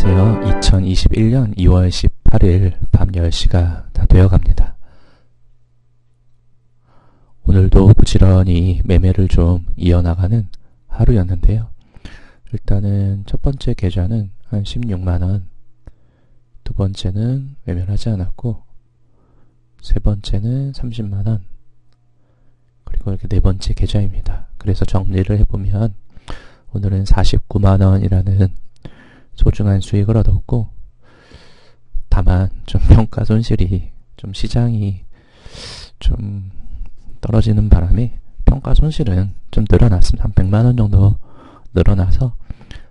안녕하세요. 2021년 2월 18일 밤 10시가 다 되어 갑니다. 오늘도 부지런히 매매를 좀 이어나가는 하루였는데요. 일단은 첫 번째 계좌는 한 16만원, 두 번째는 매매를 하지 않았고, 세 번째는 30만원, 그리고 이렇게 네 번째 계좌입니다. 그래서 정리를 해보면, 오늘은 49만원이라는 소중한 수익을 얻었고, 다만 좀 평가 손실이 좀 시장이 좀 떨어지는 바람에 평가 손실은 좀 늘어났습니다. 한 100만 원 정도 늘어나서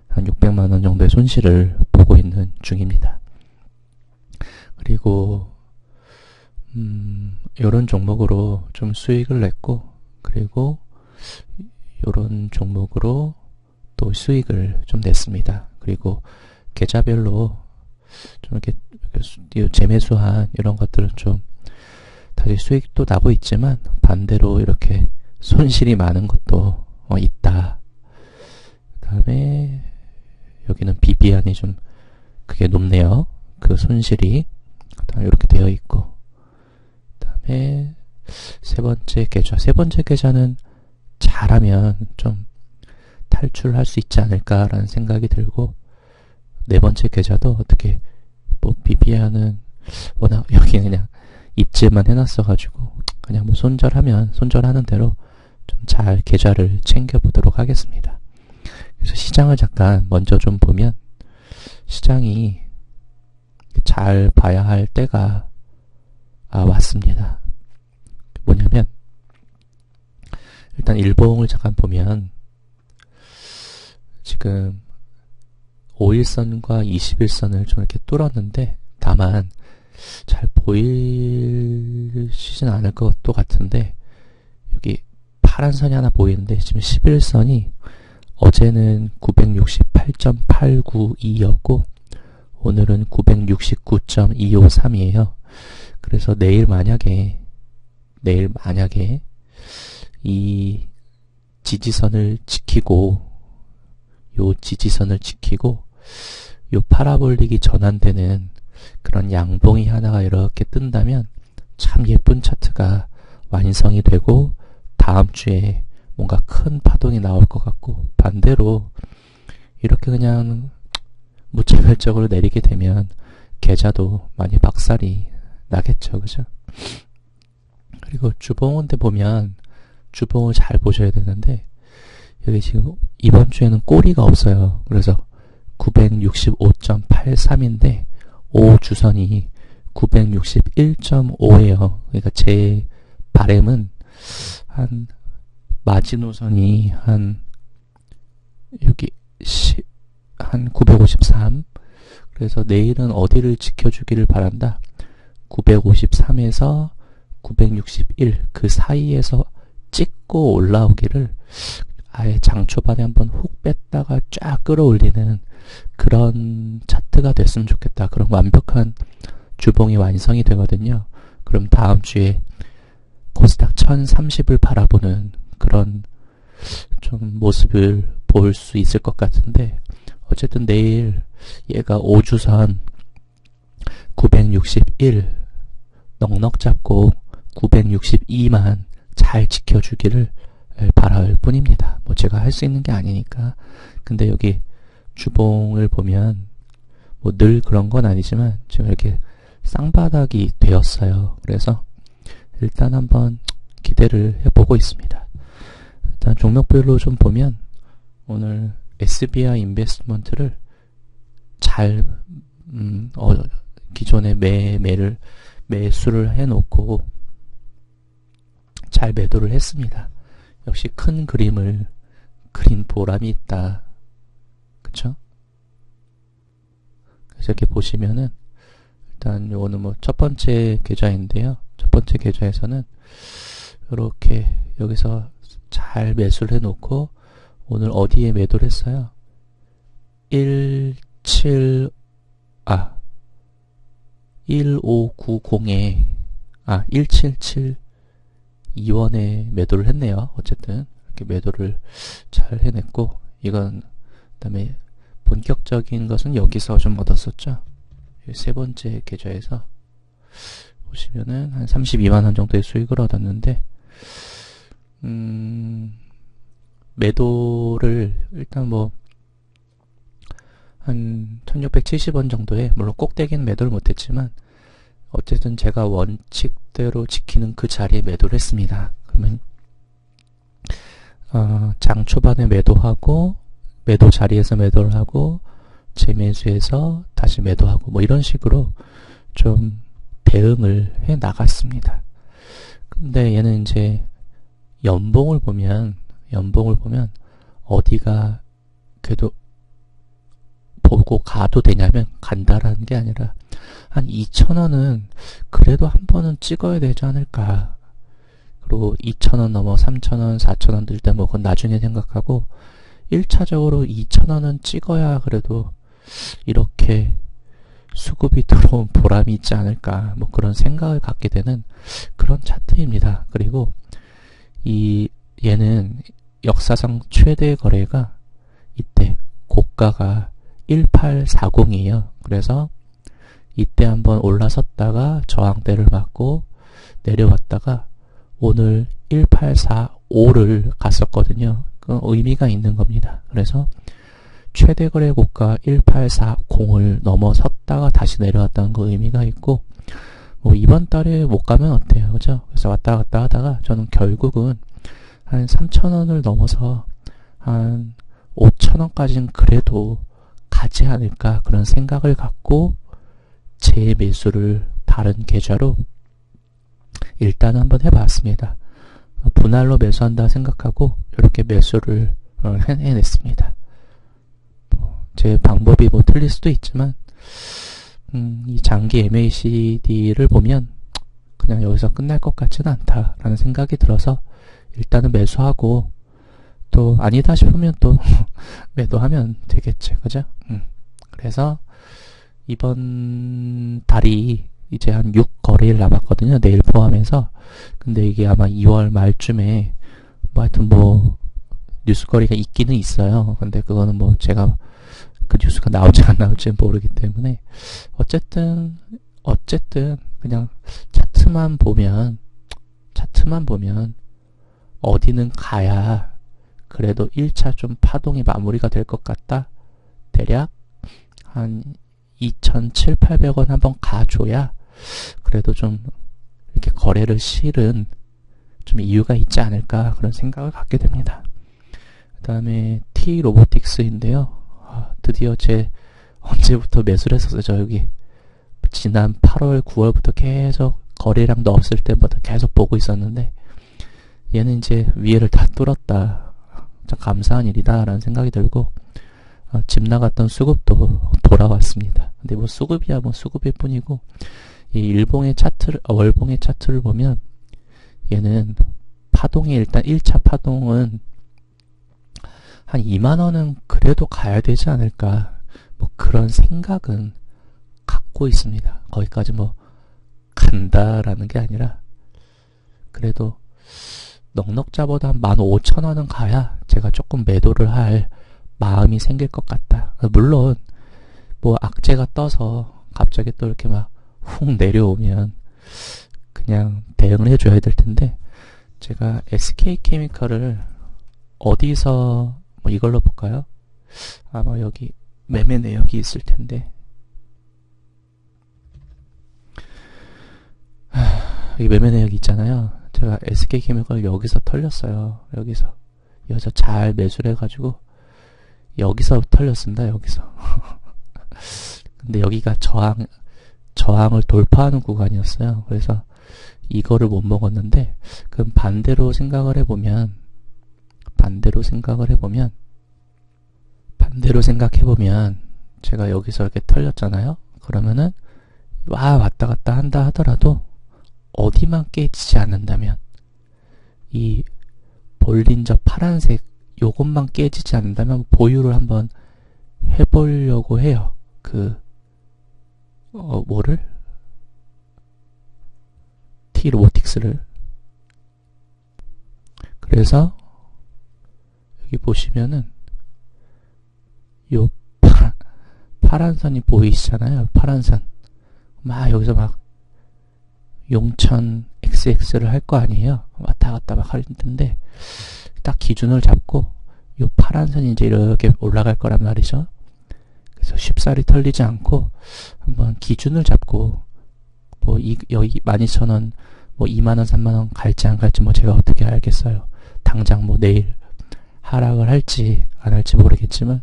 한 600만 원 정도의 손실을 보고 있는 중입니다. 그리고, 음, 요런 종목으로 좀 수익을 냈고, 그리고 요런 종목으로 또 수익을 좀 냈습니다. 그리고 계좌별로 좀 이렇게 재매수한 이런 것들은 좀 다시 수익도 나고 있지만 반대로 이렇게 손실이 많은 것도 어, 있다. 그 다음에 여기는 비비안이 좀 그게 높네요. 그 손실이 이렇게 되어 있고 그 다음에 세 번째 계좌 세 번째 계좌는 잘하면 좀 탈출할 수 있지 않을까라는 생각이 들고 네 번째 계좌도 어떻게 뭐 비비안은 워낙 여기 그냥 입지만 해놨어가지고 그냥 뭐 손절하면 손절하는 대로 좀 잘 계좌를 챙겨보도록 하겠습니다. 그래서 시장을 잠깐 먼저 좀 보면 시장이 잘 봐야 할 때가 아, 왔습니다. 뭐냐면 일단 일봉을 잠깐 보면 지금 5일선과 21선을 좀 이렇게 뚫었는데 다만 잘 보이시진 않을 것도 같은데 여기 파란 선이 하나 보이는데 지금 11선이 어제는 968.892였고 오늘은 969.253이에요. 그래서 내일 만약에 내일 만약에 이 지지선을 지키고 요 지지선을 지키고 요 파라볼릭이 전환되는 그런 양봉이 하나가 이렇게 뜬다면 참 예쁜 차트가 완성이 되고 다음 주에 뭔가 큰 파동이 나올 것 같고 반대로 이렇게 그냥 무차별적으로 내리게 되면 계좌도 많이 박살이 나겠죠. 그죠? 그리고 주봉인데 보면 주봉을 잘 보셔야 되는데 여기 지금 이번 주에는 꼬리가 없어요. 그래서 965.83인데 5 주선이 961.5예요. 그러니까 제 바램은 한 마지노선이 한 여기 한 953. 그래서 내일은 어디를 지켜주기를 바란다. 953에서 961 그 사이에서 찍고 올라오기를 아예 장 초반에 한번 훅 뺐다가 쫙 끌어올리는 그런 차트가 됐으면 좋겠다. 그런 완벽한 주봉이 완성이 되거든요. 그럼 다음 주에 코스닥 1030을 바라보는 그런 좀 모습을 볼 수 있을 것 같은데 어쨌든 내일 얘가 5주선 961 넉넉 잡고 962만 잘 지켜주기를 바랄 뿐입니다. 뭐 제가 할 수 있는 게 아니니까. 근데 여기 주봉을 보면 뭐 늘 그런 건 아니지만 지금 이렇게 쌍바닥이 되었어요. 그래서 일단 한번 기대를 해보고 있습니다. 일단 종목별로 좀 보면 오늘 SBI 인베스트먼트를 잘 음, 어, 기존에 매 매를 매수를 해놓고 잘 매도를 했습니다. 역시 큰 그림을 그린 보람이 있다. 그쵸? 그래서 이렇게 보시면은 일단 요거는 뭐 첫 번째 계좌인데요. 첫 번째 계좌에서는 이렇게 여기서 잘 매수를 해놓고 오늘 어디에 매도를 했어요? 17, 아, 1590에, 아, 1772원에 매도를 했네요. 어쨌든, 이렇게 매도를 잘 해냈고, 이건, 그 다음에 본격적인 것은 여기서 좀 얻었었죠. 세 번째 계좌에서 보시면은 한 32만 원 정도의 수익을 얻었는데, 음, 매도를 일단 뭐, 한 1670원 정도에, 물론 꼭대기는 매도를 못했지만, 어쨌든 제가 원칙 대로 지키는 그 자리에 매도를 했습니다. 그러면, 어, 장 초반에 매도하고, 매도 자리에서 매도를 하고, 재매수해서 다시 매도하고, 뭐 이런 식으로 좀 대응을 해 나갔습니다. 근데 얘는 이제 연봉을 보면, 연봉을 보면, 어디가 그래도 보고 가도 되냐면 간다라는 게 아니라 한 2천원은 그래도 한 번은 찍어야 되지 않을까. 그리고 2천원 넘어 3천원, 4천원 들 때 뭐 그건 나중에 생각하고 1차적으로 2천원은 찍어야 그래도 이렇게 수급이 들어온 보람이 있지 않을까. 뭐 그런 생각을 갖게 되는 그런 차트입니다. 그리고 이 얘는 역사상 최대 거래가 이때 고가가 1840이에요. 그래서 이때 한번 올라섰다가 저항대를 맞고 내려왔다가 오늘 1845를 갔었거든요. 그 의미가 있는 겁니다. 그래서 최대 거래 고가 1840을 넘어섰다가 다시 내려왔다는 거 의미가 있고 뭐 이번 달에 못 가면 어때요? 그죠? 그래서 왔다 갔다 하다가 저는 결국은 한 3,000원을 넘어서 한 5,000원까지는 그래도 가지 않을까 그런 생각을 갖고 재매수를 다른 계좌로 일단 한번 해봤습니다. 분할로 매수한다 생각하고 이렇게 매수를 어, 해냈습니다. 뭐제 방법이 뭐 틀릴 수도 있지만 음, 이 장기 MACD를 보면 그냥 여기서 끝날 것 같지는 않다라는 생각이 들어서 일단은 매수하고 또 아니다 싶으면 또 매도하면 되겠지 그죠? 음. 그래서 이번 달이 이제 한 6거래일 남았거든요 내일 포함해서 근데 이게 아마 2월 말쯤에 뭐 하여튼 뭐 뉴스거리가 있기는 있어요 근데 그거는 뭐 제가 그 뉴스가 나올지 안 나올지 모르기 때문에 어쨌든 어쨌든 그냥 차트만 보면 차트만 보면 어디는 가야 그래도 1차 좀 파동이 마무리가 될 것 같다. 대략 한 2,700-800원 한번 가줘야 그래도 좀 이렇게 거래를 실은 좀 이유가 있지 않을까 그런 생각을 갖게 됩니다. 그 다음에 T 로보틱스인데요. 아, 드디어 제 언제부터 매수를 했었어요. 저 여기 지난 8월, 9월부터 계속 거래량도 없을 때마다 계속 보고 있었는데 얘는 이제 위에를 다 뚫었다. 참 감사한 일이다라는 생각이 들고 어, 집 나갔던 수급도 돌아왔습니다. 근데 뭐 수급이야 뭐 수급일 뿐이고 이 일봉의 차트를 어, 월봉의 차트를 보면 얘는 파동이 일단 1차 파동은 한 2만 원은 그래도 가야 되지 않을까 뭐 그런 생각은 갖고 있습니다. 거기까지 뭐 간다라는 게 아니라 그래도 넉넉자보다 한 15,000원은 가야 제가 조금 매도를 할 마음이 생길 것 같다. 물론 뭐 악재가 떠서 갑자기 또 이렇게 막 훅 내려오면 그냥 대응을 해줘야 될 텐데 제가 SK 케미컬을 어디서 뭐 이걸로 볼까요? 아마 여기 매매 내역이 있을 텐데 여기 매매 내역이 있잖아요. 제가 SK케미컬 여기서 털렸어요. 여기서. 여기서 잘 매수를 해가지고 여기서 털렸습니다. 여기서. 근데 여기가 저항 저항을 돌파하는 구간이었어요. 그래서 이거를 못 먹었는데 그럼 반대로 생각을 해보면 반대로 생각을 해보면 반대로 생각해보면 제가 여기서 이렇게 털렸잖아요. 그러면은 와 왔다 갔다 한다 하더라도 어디만 깨지지 않는다면 이 볼린저 파란색 요것만 깨지지 않는다면 보유를 한번 해보려고 해요. 그, 어, 뭐를? T 로보틱스를. 그래서, 여기 보시면은, 요 파란 선이 보이시잖아요. 파란 선. 막 여기서 막 용천 XX를 할 거 아니에요. 왔다 갔다 막 할 텐데 딱 기준을 잡고 요 파란 선이 이제 이렇게 올라갈 거란 말이죠. 그래서 쉽사리 털리지 않고 한번 기준을 잡고 뭐 이, 여기 12,000원 뭐 2만원 3만원 갈지 안 갈지 뭐 제가 어떻게 알겠어요. 당장 뭐 내일 하락을 할지 안 할지 모르겠지만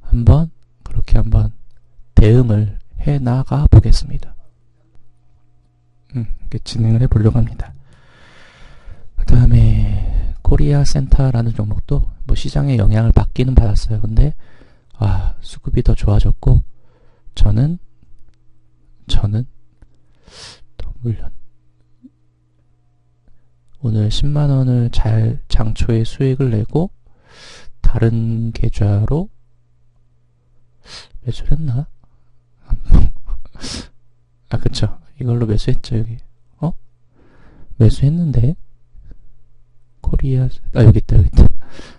한번 그렇게 한번 대응을 해 나가 보겠습니다. 음, 진행을 해 보려고 합니다. 그 다음에 코리아 센터라는 종목도 뭐 시장의 영향을 받기는 받았어요. 근데 아 수급이 더 좋아졌고 저는 저는 또 물론 오늘 10만 원을 잘 장초에 수익을 내고 다른 계좌로 매수를 했나? 아 그쵸 이걸로 매수했죠 여기. 어? 매수했는데? 코리아 아 여기 있다 여기 있다.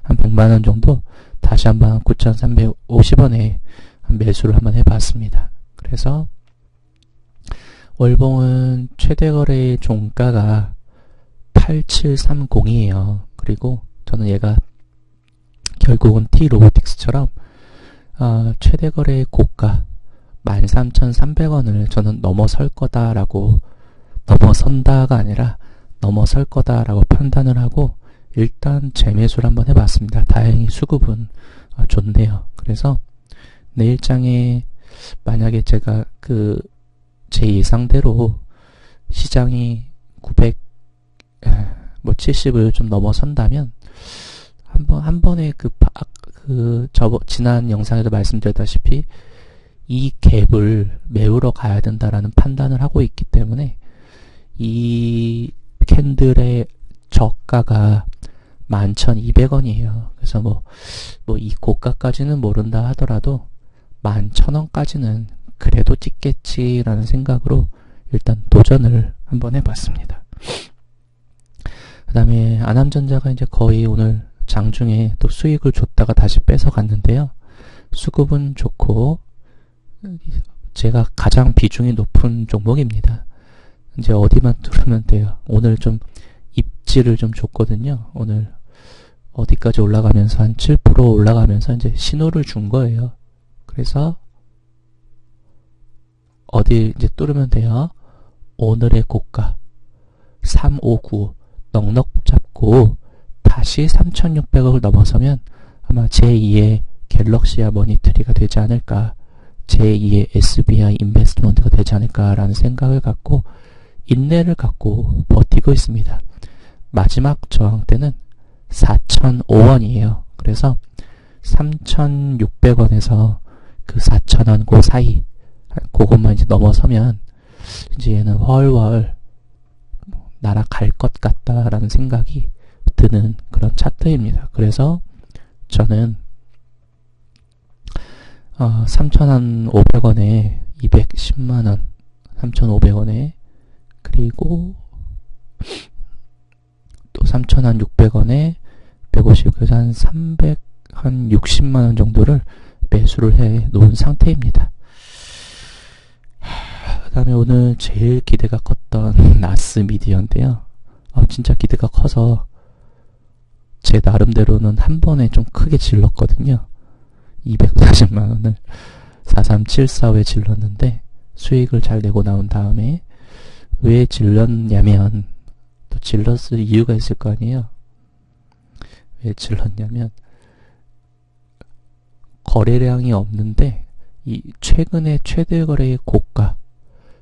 한 100만원 정도? 다시 한번 9,350원에 매수를 한번 해봤습니다. 그래서 월봉은 최대 거래의 종가가 8730이에요. 그리고 저는 얘가 결국은 T 로보틱스처럼 어, 최대 거래의 고가 13,300원을 저는 넘어설 거다라고 넘어선다가 아니라 넘어설 거다라고 판단을 하고 일단 재매수를 한번 해봤습니다. 다행히 수급은 어, 좋네요. 그래서 내일장에 만약에 제가 그 제 예상대로 시장이 900 뭐 70을 좀 넘어선다면 한번 한 번에 그, 그 저번 지난 영상에도 말씀드렸다시피 이 갭을 메우러 가야 된다라는 판단을 하고 있기 때문에 이 캔들의 저가가 11,200원이에요. 그래서 뭐, 뭐 이 고가까지는 모른다 하더라도 11,000원까지는 그래도 찍겠지라는 생각으로 일단 도전을 한번 해봤습니다. 그 다음에 안암전자가 이제 거의 오늘 장중에 또 수익을 줬다가 다시 뺏어 갔는데요. 수급은 좋고 제가 가장 비중이 높은 종목입니다. 이제 어디만 뚫으면 돼요. 오늘 좀 입지를 좀 줬거든요. 오늘 어디까지 올라가면서 한 7% 올라가면서 이제 신호를 준 거예요. 그래서 어디 이제 뚫으면 돼요. 오늘의 고가 359 넉넉 잡고 다시 3,600억을 넘어서면 아마 제2의 갤럭시아 머니트리가 되지 않을까 제2의 SBI 인베스트먼트가 되지 않을까라는 생각을 갖고 인내를 갖고 버티고 있습니다. 마지막 저항 때는 4,005원이에요. 그래서 3,600원에서 그 4,000원 그 사이 그것만 이제 넘어서면 이제 얘는 훨훨 날아갈 것 같다라는 생각이 드는 그런 차트입니다. 그래서 저는 어, 3,500원에 210만원, 3,500원에 그리고 또 3,600원에 150, 그래서 한 300, 한 60만원 정도를 매수를 해 놓은 상태입니다. 다음에 오늘 제일 기대가 컸던 나스 미디어인데요. 아, 진짜 기대가 커서 제 나름대로는 한 번에 좀 크게 질렀거든요. 240만원을 4374에 질렀는데 수익을 잘 내고 나온 다음에 왜 질렀냐면 또 질렀을 이유가 있을 거 아니에요. 왜 질렀냐면 거래량이 없는데 이 최근에 최대 거래의 고가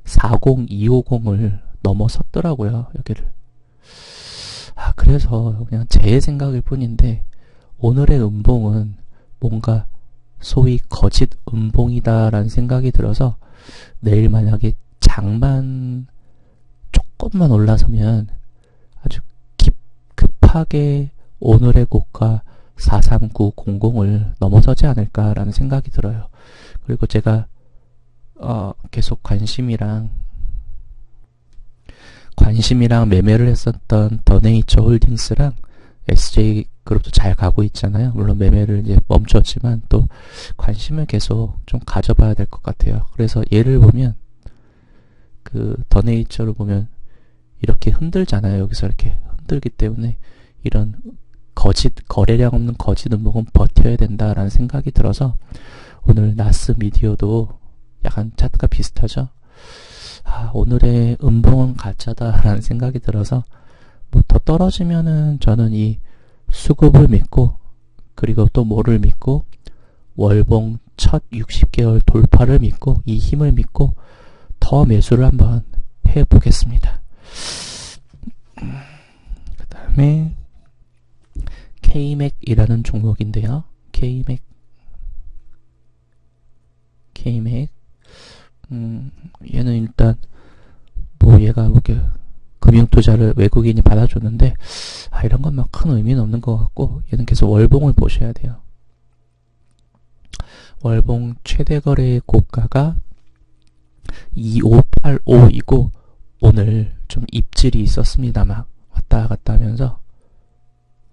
40250을 넘어섰더라고요, 여기를. 아, 그래서 그냥 제 생각일 뿐인데, 오늘의 음봉은 뭔가 소위 거짓 음봉이다라는 생각이 들어서, 내일 만약에 장만 조금만 올라서면 아주 깁, 급하게 오늘의 고가 43900을 넘어서지 않을까라는 생각이 들어요. 그리고 제가 어, 계속 관심이랑 관심이랑 매매를 했었던 더네이처 홀딩스랑 SJ 그룹도 잘 가고 있잖아요. 물론 매매를 이제 멈췄지만 또 관심을 계속 좀 가져봐야 될 것 같아요. 그래서 예를 보면 그 더네이처를 보면 이렇게 흔들잖아요. 여기서 이렇게 흔들기 때문에 이런 거짓 거래량 없는 거짓 음목은 버텨야 된다라는 생각이 들어서 오늘 나스 미디어도 약간 차트가 비슷하죠. 아, 오늘의 음봉은 가짜다라는 생각이 들어서 뭐 더 떨어지면은 저는 이 수급을 믿고 그리고 또 뭐를 믿고 월봉 첫 60개월 돌파를 믿고 이 힘을 믿고 더 매수를 한번 해 보겠습니다. 그 다음에 KMAC이라는 종목인데요. KMAC KMAC 음, 얘는 일단 뭐 얘가 이렇게 금융 투자를 외국인이 받아줬는데 아, 이런 건막 큰 의미는 없는 것 같고 얘는 계속 월봉을 보셔야 돼요. 월봉 최대 거래의 고가가 2585이고 오늘 좀 입질이 있었습니다. 막 왔다 갔다 하면서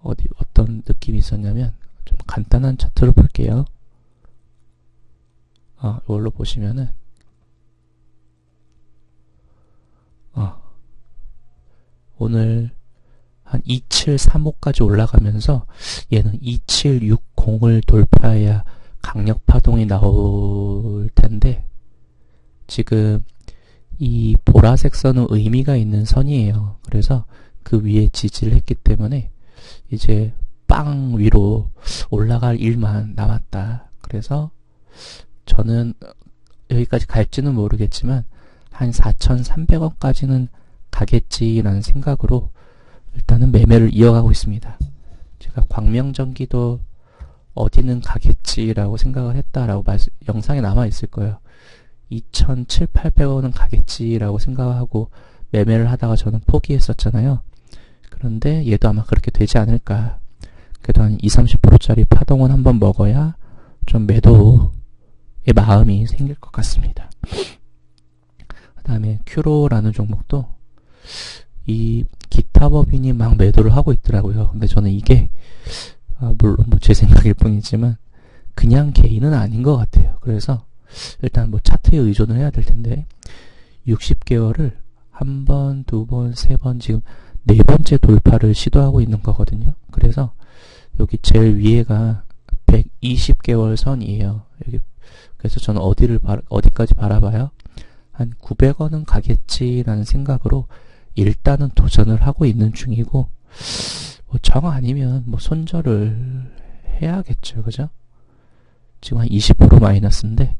어디 어떤 느낌이 있었냐면 좀 간단한 차트로 볼게요. 아, 이걸로 보시면은 아, 오늘 한 2735까지 올라가면서 얘는 2760을 돌파해야 강력 파동이 나올 텐데 지금 이 보라색 선은 의미가 있는 선이에요. 그래서 그 위에 지지를 했기 때문에 이제 빵 위로 올라갈 일만 남았다. 그래서 저는 여기까지 갈지는 모르겠지만 한 4,300원까지는 가겠지라는 생각으로 일단은 매매를 이어가고 있습니다. 제가 광명전기도 어디는 가겠지라고 생각을 했다라고 말, 영상에 남아 있을 거예요. 2,700, 800원은 가겠지라고 생각하고 매매를 하다가 저는 포기했었잖아요. 그런데 얘도 아마 그렇게 되지 않을까. 그래도 한 20, 30%짜리 파동은 한번 먹어야 좀 매도의 마음이 생길 것 같습니다. 그 다음에 큐로라는 종목도 이 기타 법인이 막 매도를 하고 있더라고요. 근데 저는 이게 아, 물론 뭐 제 생각일 뿐이지만 그냥 개인은 아닌 것 같아요. 그래서 일단 뭐 차트에 의존을 해야 될 텐데 60개월을 한 번, 두 번, 세 번 지금 네 번째 돌파를 시도하고 있는 거거든요. 그래서 여기 제일 위에가 120개월 선이에요. 여기 그래서 저는 어디를 바, 어디까지 바라봐요? 한 900원은 가겠지라는 생각으로 일단은 도전을 하고 있는 중이고 뭐 정 아니면 뭐 손절을 해야겠죠. 그죠? 지금 한 20% 마이너스인데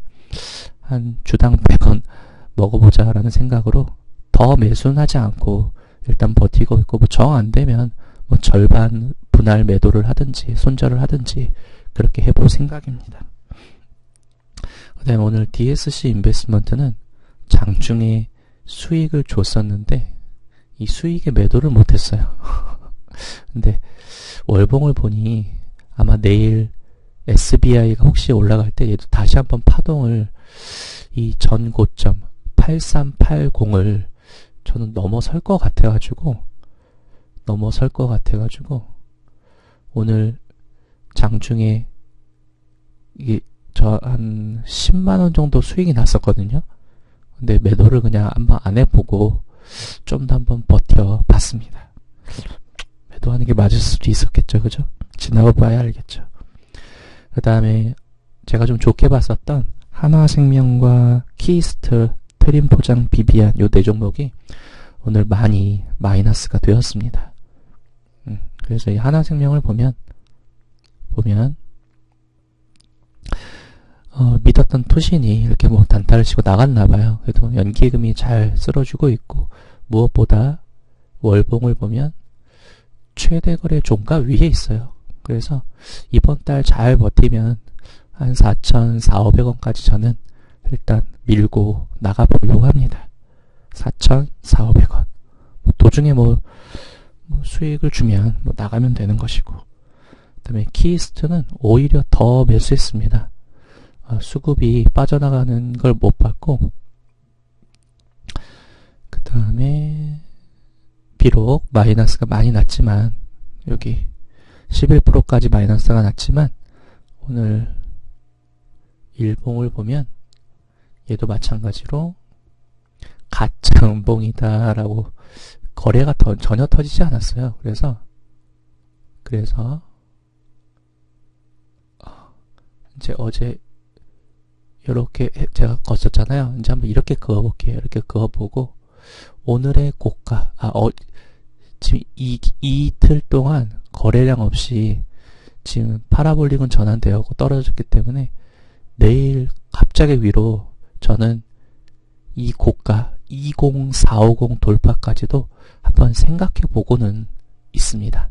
한 주당 100원 먹어보자 라는 생각으로 더 매수는 하지 않고 일단 버티고 있고 뭐 정 안 되면 뭐 절반 분할 매도를 하든지 손절을 하든지 그렇게 해볼 생각입니다. 그 다음에 오늘 DSC 인베스먼트는 장중에 수익을 줬었는데 이 수익에 매도를 못했어요. 근데 월봉을 보니 아마 내일 SBI가 혹시 올라갈 때 얘도 다시 한번 파동을 이 전 고점 8380을 저는 넘어설 것 같아가지고 넘어설 것 같아가지고 오늘 장중에 이게 저 한 10만 원 정도 수익이 났었거든요. 근데 매도를 그냥 한번 안 해보고 좀 더 한번 버텨봤습니다. 매도하는 게 맞을 수도 있었겠죠, 그죠? 지나고 봐야 알겠죠. 그 다음에 제가 좀 좋게 봤었던 하나생명과 키스트, 트림 포장 비비안 요 네 종목이 오늘 많이 마이너스가 되었습니다. 음, 그래서 이 하나생명을 보면 보면 어, 믿었던 투신이 이렇게 뭐 단타를 치고 나갔나 봐요. 그래도 연기금이 잘 쓸어주고 있고 무엇보다 월봉을 보면 최대 거래 종가 위에 있어요. 그래서 이번 달 잘 버티면 한 4,400원까지 저는 일단 밀고 나가보려고 합니다. 4,400원. 뭐 도중에 뭐, 뭐, 수익을 주면 뭐 나가면 되는 것이고. 그 다음에 키스트는 오히려 더 매수했습니다. 아, 수급이 빠져나가는 걸 못 봤고, 그 다음에, 비록 마이너스가 많이 났지만, 여기 11%까지 마이너스가 났지만 오늘 일봉을 보면 얘도 마찬가지로 가짜 음봉이다 라고 거래가 더, 전혀 터지지 않았어요. 그래서 그래서 이제 어제 이렇게 제가 껐었잖아요. 이제 한번 이렇게 그어볼게요. 이렇게 그어보고 오늘의 고가 아 어, 지금 이, 이틀 동안 거래량 없이 지금 파라볼릭은 전환되었고 떨어졌기 때문에 내일 갑자기 위로 저는 이 고가 20450 돌파까지도 한번 생각해 보고는 있습니다.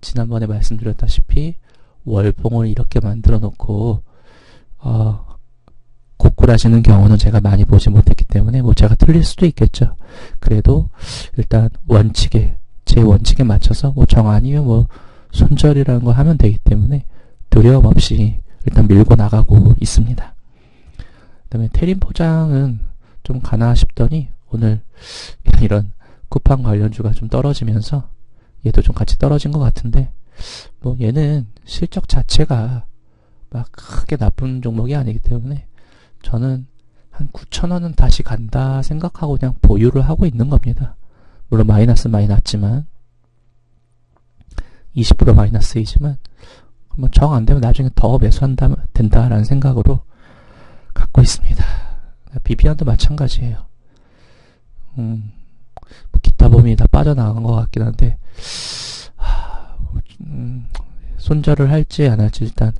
지난번에 말씀드렸다시피 월봉을 이렇게 만들어 놓고 어, 고꾸라지는 경우는 제가 많이 보지 못했기 때문에 뭐 제가 틀릴 수도 있겠죠. 그래도 일단 원칙에 제 원칙에 맞춰서 뭐 정 아니면 뭐 손절이라는 거 하면 되기 때문에 두려움 없이 일단 밀고 나가고 있습니다. 그다음에 테린 포장은 좀 가나 싶더니 오늘 이런 쿠팡 관련주가 좀 떨어지면서 얘도 좀 같이 떨어진 것 같은데 뭐 얘는 실적 자체가 막 크게 나쁜 종목이 아니기 때문에 저는 한 9천원은 다시 간다 생각하고 그냥 보유를 하고 있는 겁니다. 물론 마이너스 많이 났지만 20% 마이너스이지만 뭐 정 안 되면 나중에 더 매수한다 된다라는 생각으로 갖고 있습니다. 비비안도 마찬가지예요. 음, 뭐 기타 범위 다 빠져나간 것 같긴 한데 하, 음, 손절을 할지 안 할지 일단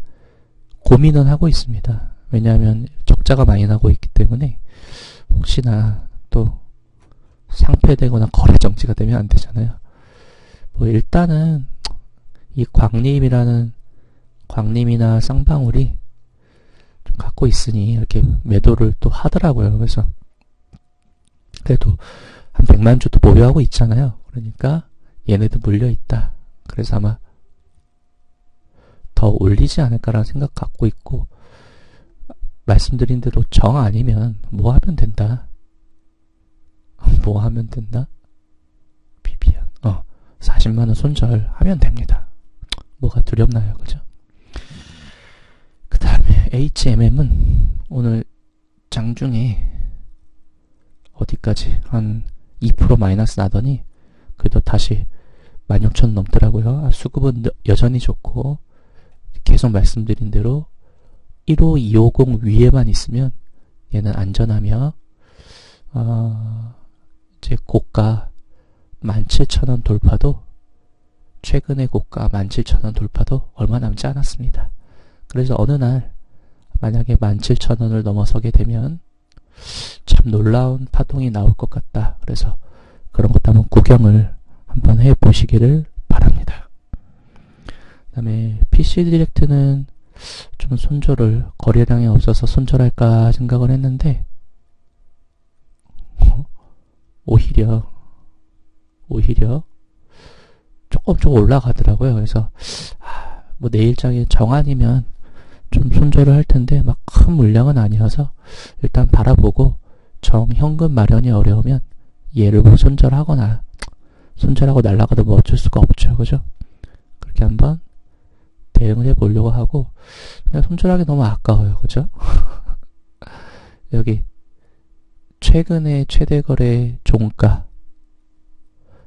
고민은 하고 있습니다. 왜냐하면 적자가 많이 나고 있기 때문에 혹시나 또 상폐되거나 거래 정지가 되면 안 되잖아요. 뭐 일단은 이 광림이라는 광림이나 쌍방울이 좀 갖고 있으니 이렇게 매도를 또 하더라고요. 그래서 그래도 한 100만 주도 보유하고 있잖아요. 그러니까 얘네도 물려 있다. 그래서 아마 더 올리지 않을까라는 생각 갖고 있고 말씀드린 대로 정 아니면 뭐 하면 된다. 뭐 하면 된다? 비비안. 어, 40만원 손절하면 됩니다. 뭐가 두렵나요? 그죠? 그 다음에 HMM은 오늘 장중에 어디까지 한 2% 마이너스 나더니 그래도 다시 16,000 넘더라고요. 아, 수급은 여전히 좋고 계속 말씀드린 대로 15250 위에만 있으면 얘는 안전하며 어, 이제 고가 17,000원 돌파도 최근의 고가 17,000원 돌파도 얼마 남지 않았습니다. 그래서 어느 날 만약에 17,000원을 넘어서게 되면 참 놀라운 파동이 나올 것 같다. 그래서 그런 것도 한번 구경을 한번 해 보시기를 바랍니다. 그 다음에 PC 디렉트는 좀 손절을 거래량이 없어서 손절할까 생각을 했는데 오히려 오히려 조금 좀 올라가더라고요. 그래서 아, 뭐 내일장에 정안이면 좀 손절을 할 텐데 막 큰 물량은 아니어서 일단 바라보고 정 현금 마련이 어려우면 얘를 뭐 손절하거나 손절하고 날라가도 뭐 어쩔 수가 없죠. 그죠? 그렇게 한번 대응을 해보려고 하고 그냥 손절하기 너무 아까워요. 그죠? 여기 최근에 최대 거래 종가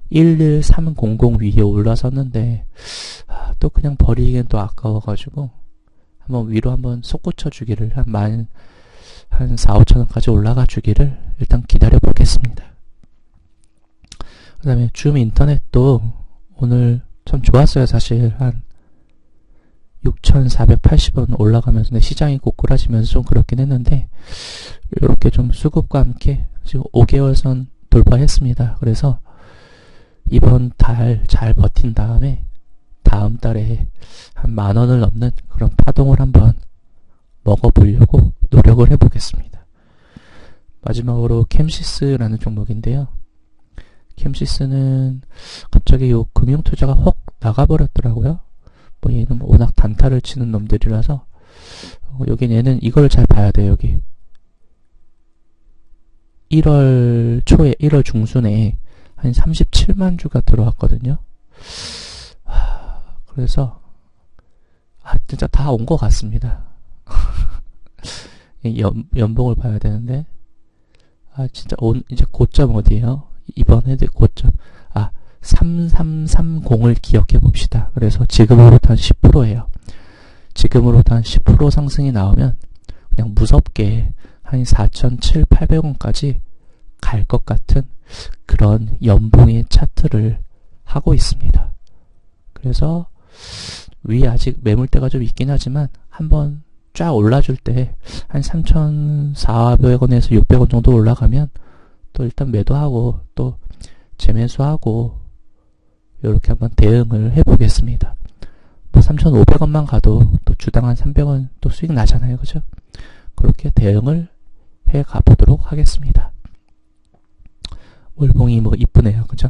11300 위에 올라섰는데 아, 또 그냥 버리기엔 또 아까워가지고 한번 위로 한번 솟구쳐 주기를 한 만 한 4, 5천원까지 올라가 주기를 일단 기다려 보겠습니다. 그 다음에 줌 인터넷도 오늘 참 좋았어요. 사실 한 6,480원 올라가면서 시장이 고꾸라지면서 좀 그렇긴 했는데 이렇게 좀 수급과 함께 지금 5개월 선 돌파했습니다. 그래서 이번 달 잘 버틴 다음에 다음 달에 한 만 원을 넘는 그런 파동을 한번 먹어보려고 노력을 해보겠습니다. 마지막으로 캠시스라는 종목인데요. 캠시스는 갑자기 요 금융투자가 확 나가버렸더라고요. 뭐 얘는 뭐 워낙 단타를 치는 놈들이라서 어, 여긴 얘는 이걸 잘 봐야 돼요 여기 1월 초에 1월 중순에 한 37만 주가 들어왔거든요 하, 그래서 아, 진짜 다 온 것 같습니다. 연, 연봉을 봐야 되는데, 아, 진짜 온, 이제 고점 어디에요? 이번 해드 고점. 아, 3330을 기억해 봅시다. 그래서 지금으로부터 한 10%예요. 지금으로부터 한 10% 상승이 나오면 그냥 무섭게 한 4,700-800원까지 갈 것 같은 그런 연봉의 차트를 하고 있습니다. 그래서 위 아직 매물대가 좀 있긴 하지만 한번 쫙 올라줄 때 한 3,400원에서 600원 정도 올라가면 또 일단 매도하고 또 재매수하고 이렇게 한번 대응을 해보겠습니다. 뭐 3,500원만 가도 또 주당 한 300원 또 수익 나잖아요. 그죠? 그렇게 대응을 해 가보도록 하겠습니다. 월봉이 뭐 이쁘네요. 그죠?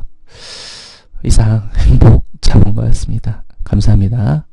이상 행복 자본가였습니다. 감사합니다.